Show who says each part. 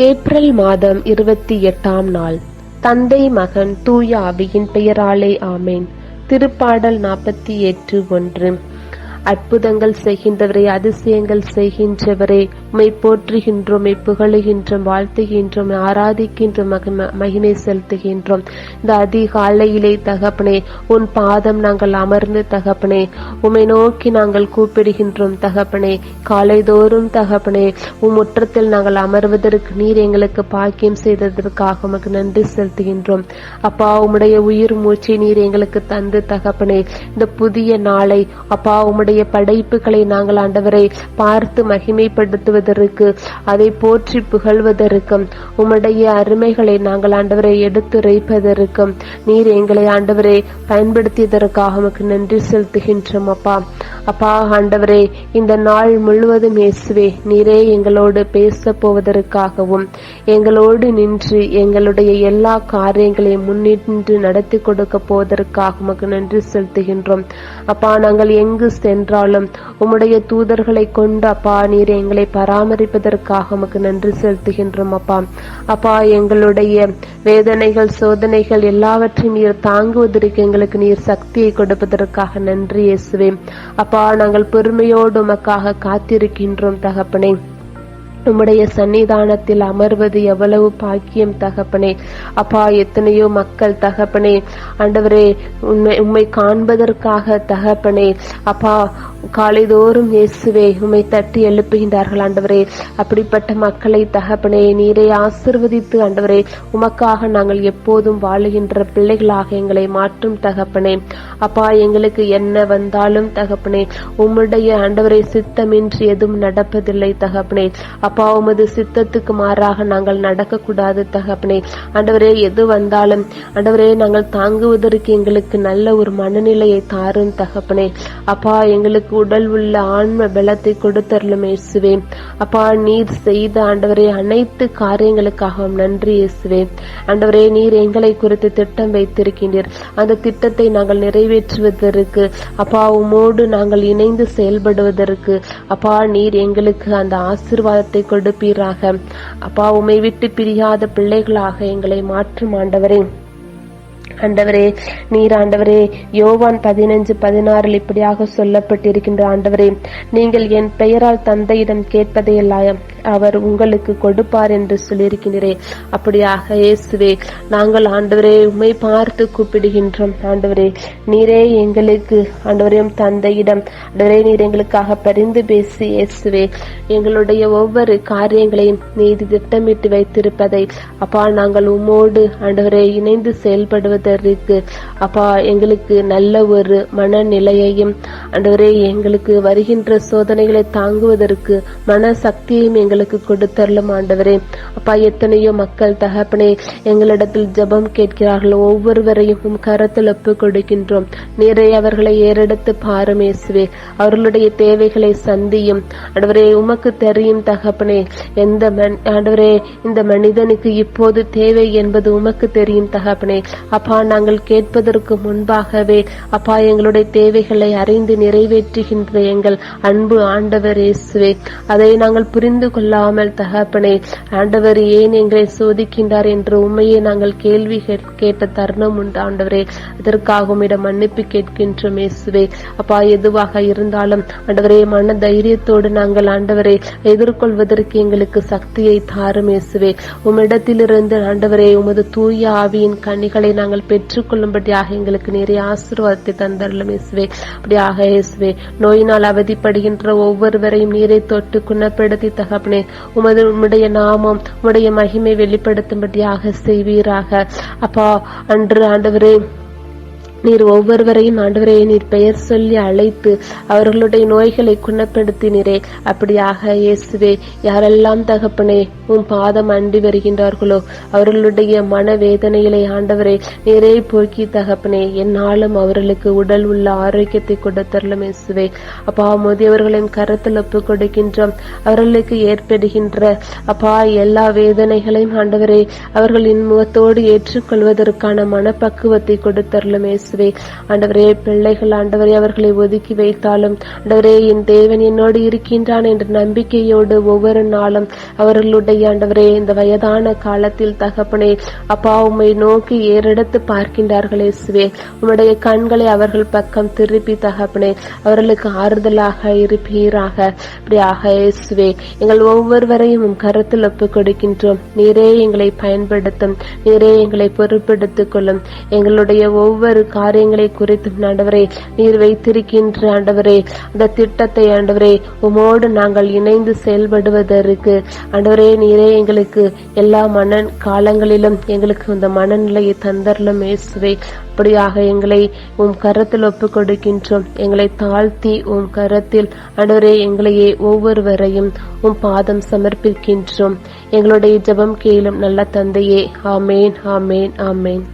Speaker 1: April மாதம் இருபத்தி எட்டாம் நாள். தந்தை மகன் தூய ஆவியின் பெயராலே ஆமேன். திருப்பாடல் நாற்பத்தி எட்டு ஒன்று. அற்புதங்கள் செய்கின்றவரே அதிசயங்கள் செய்கின்றவரே உம்மை போற்றுகின்றோம் புகழுகின்றோம் வாழ்த்துகின்றோம் ஆராதிக்கின்றோம் மகிமை செலுத்துகின்றோம். இந்த அதிகாலையிலே தகப்பனே உன் பாதம் நாங்கள் அமர்ந்து தகப்பனே உம்மை நோக்கி நாங்கள் கூப்பிடுகின்றோம் தகப்பனே. காலைதோறும் தகப்பனே உம் முற்றத்தில் நாங்கள் அமர்வதற்கு நீர் எங்களுக்கு பாக்கியம் செய்ததற்காக உமக்கு நன்றி செலுத்துகின்றோம். அப்பா உம்முடைய உயிர் மூச்சை நீர் எங்களுக்கு தந்து தகப்பனே இந்த புதிய நாளை அப்பா உம்முடைய படைப்புகளை நாங்கள் ஆண்டவரை பார்த்து மகிமைப்படுத்துவது மகிமைப்படுத்துவதற்கு அதை போற்றி புகழ்வதற்கும் உம்முடைய அருமைகளை நாங்கள் ஆண்டவரை எடுத்துரைப்பதற்கும் நீர் எங்களை ஆண்டவரை பயன்படுத்தியதற்காக உமக்கு நன்றி செலுத்துகின்றோம் அப்பா. அப்பா ஆண்டவரே இந்த நாள் முழுவதும் இயேசுவே நீரே எங்களோடு பேச போவதற்காகவும் எங்களோடு நின்று எங்களுடைய எல்லா காரியங்களையும் முன்னின்று நடத்தி கொடுக்க போவதற்காக உமக்கு நன்றி செலுத்துகின்றோம். அப்பா நாங்கள் எங்கு சென்றாலும் உம்முடைய தூதர்களை கொண்டு அப்பா நீர் எங்களை பராமரிப்பதற்காக உமக்கு நன்றி செலுத்துகின்றோம் அப்பா. அப்பா எங்களுடைய வேதனைகள் சோதனைகள் எல்லாவற்றையும் நீர் தாங்குவதற்கு எங்களுக்கு நீர் சக்தியை கொடுப்பதற்காக நன்றி இயேசுவே. அப்பா நாங்கள் பொறுமையோடு உமக்காக காத்திருக்கின்றோம் தகப்பனே. உம்முடைய சன்னிதானத்தில் அமர்வது எவ்வளவு பாக்கியம் தகப்பனே. அப்பா எத்தனையோ மக்கள் தகப்பனே. ஆண்டவரே உண்மை உம்மை காண்பதற்காக தகப்பனே. அப்பா காலைதோறும் இயேசுவே உமை தட்டி எழுப்புகின்றார்கள் ஆண்டவரே. அப்படிப்பட்ட மக்களை தகப்பனே நீரை ஆசிர்வதித்து ஆண்டவரே உமக்காக நாங்கள் எப்போதும் வாழுகின்ற பிள்ளைகளாக எங்களை மாற்றும் தகப்பனே. அப்பா எங்களுக்கு என்ன வந்தாலும் தகப்பனே உம்முடைய ஆண்டவரை சித்தமின்றி எதுவும் நடப்பதில்லை தகப்பனே. அப்பா உமது சித்தத்துக்கு மாறாக நாங்கள் நடக்கக்கூடாது தகப்பனே. ஆண்டவரே எது வந்தாலும் ஆண்டவரே நாங்கள் தாங்குவதற்கு எங்களுக்கு நல்ல ஒரு மனநிலையை தாரும் தகப்பனே. அப்பா எங்களுக்கு உடல் உள்ள ஆன்ம பலத்தை கொடுத்தருளும் இயேசுவே. அப்பா நீர் செய்த ஆண்டவரே அனைத்து காரியங்களுக்காகவும் நன்றி இயேசுவே. ஆண்டவரே நீர் எங்களை குறித்து திட்டம் வைத்திருக்கின்றீர். அந்த திட்டத்தை நாங்கள் நிறைவேற்றுவதற்கு அப்பா உமோடு நாங்கள் இணைந்து செயல்படுவதற்கு அப்பா நீர் எங்களுக்கு அந்த ஆசீர்வாதத்தை கொடுப்பீராக. அப்பா உமை விட்டு பிரியாத பிள்ளைகளாக எங்களை மாற்றும் ஆண்டவரே. ஆண்டவரே நீர் ஆண்டவரே யோவான் பதினைஞ்சு பதினாறில் இப்படியாக சொல்லப்பட்டிருக்கின்ற ஆண்டவரே நீங்கள் என் பெயரால் தந்தையிடம் கேட்பதையெல்லாம் அவர் உங்களுக்கு கொடுப்பார் என்று சொல்லியிருக்கின்றேன் அப்படியாக இயேசுவே நாங்கள் ஆண்டவரே உம்மை பார்த்து கூப்பிடுகின்றோம். ஆண்டவரே நீரே எங்களுக்கு ஆண்டவரையும் தந்தையிடம் ஆண்டவரே நீர் எங்களுக்காக பரிந்து பேசி இயேசுவே எங்களுடைய ஒவ்வொரு காரியங்களையும் நீதி திட்டமிட்டு வைத்திருப்பதை அப்பா நாங்கள் உம்மோடு ஆண்டவரே இணைந்து செயல்படுவது செயல்படுவதற்கு அப்பா எங்களுக்கு நல்ல ஒரு மனநிலையையும் ஆண்டவரே எங்களுக்கு வருகின்ற சோதனைகளை தாங்குவதற்கு மன சக்தியையும் எங்களுக்கு கொடுத்தரலும் ஆண்டவரே. அப்பா எத்தனையோ மக்கள் தகப்பனே எங்களிடத்தில் ஜபம் கேட்கிறார்கள். ஒவ்வொருவரையும் கரத்தில் ஒப்பு கொடுக்கின்றோம். நீரை அவர்களை ஏறெடுத்து பாரும் அவர்களுடைய தேவைகளை சந்தியும். ஆண்டவரே உமக்கு தெரியும் தகப்பனே எந்த ஆண்டவரே இந்த மனிதனுக்கு இப்போது தேவை என்பது உமக்கு தெரியும் தகப்பனே. அப்பா நாங்கள் கேட்பதற்கு முன்பாகவே அப்பா எங்களுடைய தேவைகளை அறிந்து நிறைவேற்றுகின்ற எங்கள் அன்பு ஆண்டவர் இயேசுவே. அதை நாங்கள் புரிந்து கொள்ளாமல் தகப்பனே ஆண்டவர் ஏன் எங்களை சோதிக்கின்றார் என்று உண்மையை நாங்கள் கேள்வி கேட்ட தருணம் உண்டு ஆண்டவரே. அதற்காக உம்மிடம் மன்னிப்பு கேட்கின்றோம் இயேசுவே. அப்பா எதுவாக இருந்தாலும் ஆண்டவரே மன தைரியத்தோடு நாங்கள் ஆண்டவரை எதிர்கொள்வதற்கு எங்களுக்கு சக்தியை தாரும் இயேசுவே. உம்மிடத்திலிருந்து ஆண்டவரே உமது தூய ஆவியின் கனிகளை நாங்கள் நாங்கள் பெற்றுக்கொள்ளும்படியாக எங்களுக்கு நிறைய ஆசீர்வாதத்தை தந்தரலும் இயேசுவே. அப்படியாக இயேசுவே நோயினால் அவதிப்படுகின்ற ஒவ்வொருவரையும் நீரை தொட்டு குணப்படுத்தி தகப்பனே உமது உம்முடைய நாமம் உம்முடைய மகிமை வெளிப்படுத்தும்படியாக செய்வீராக. அப்பா அன்று ஆண்டவரே நீர் ஒவ்வொருவரையும் ஆண்டவரே நீர் பெயர் சொல்லி அழைத்து அவர்களுடைய நோய்களை குணப்படுத்தினரே. அப்படியாக இயேசுவே யாரெல்லாம் தகப்பனே உன் பாதம் அண்டி வருகின்றார்களோ அவர்களுடைய மனவேதனைகளை ஆண்டவரே நீரே போக்கி தகப்பனே என்னாலும் அவர்களுக்கு உடல் உள்ள ஆரோக்கியத்தை கொடுத்தரலும் இயேசுவே. அப்பா முதியவர்களின் கருத்தில் ஒப்பு கொடுக்கின்றோம். அவர்களுக்கு ஏற்படுகின்ற அப்பா எல்லா வேதனைகளையும் ஆண்டவரே அவர்களின் முகத்தோடு ஏற்றுக்கொள்வதற்கான மனப்பக்குவத்தை கொடுத்தரலும் இயேசு இயேசுவே. ஆண்டவரே பிள்ளைகள் ஆண்டவரே அவர்களை ஒதுக்கி வைத்தாலும் ஆண்டவரே என் தேவன் என்னோடு இருக்கின்றான் என்ற நம்பிக்கையோடு ஒவ்வொரு நாளும் அவர்களுடைய ஆண்டவரே இந்த வயதான காலத்தில் தகப்பனே அப்பா உம்மை நோக்கி ஏறெடுத்து பார்க்கின்றார்கள் இயேசுவே. உம்முடைய கண்களை அவர்கள் பக்கம் திருப்பி தகப்பனே அவர்களுக்கு ஆறுதலாக இருப்பீராக. அப்படியாக இயேசுவே எங்கள் ஒவ்வொருவரையும் கருத்தில் ஒப்புக் கொடுக்கின்றோம். நீரே எங்களை பயன்படுத்தும் நீரே எங்களை பொறுப்பெடுத்துக் கொள்ளும். எங்களுடைய ஒவ்வொரு காரியங்களை குறித்தும் ஆண்டவரே நீர் வைத்திருக்கின்ற ஆண்டவரே அந்த திட்டத்தை ஆண்டவரே உமோடு நாங்கள் இணைந்து செயல்படுவதற்கு. ஆண்டவரே நீரே எங்களுக்கு எல்லா மன காலங்களிலும் எங்களுக்கு இந்த மனநிலையை தந்தரலும் இயேசுவே. அப்படியாக எங்களை உம் கரத்தில் ஒப்பு கொடுக்கின்றோம் எங்களை தாழ்த்தி உம் கரத்தில் ஆண்டவரே எங்களையே ஒவ்வொருவரையும் உம் பாதம் சமர்ப்பிக்கின்றோம். எங்களுடைய ஜெபம் கேளும் நல்ல தந்தையே. ஆமேன் ஆமேன் ஆமேன்.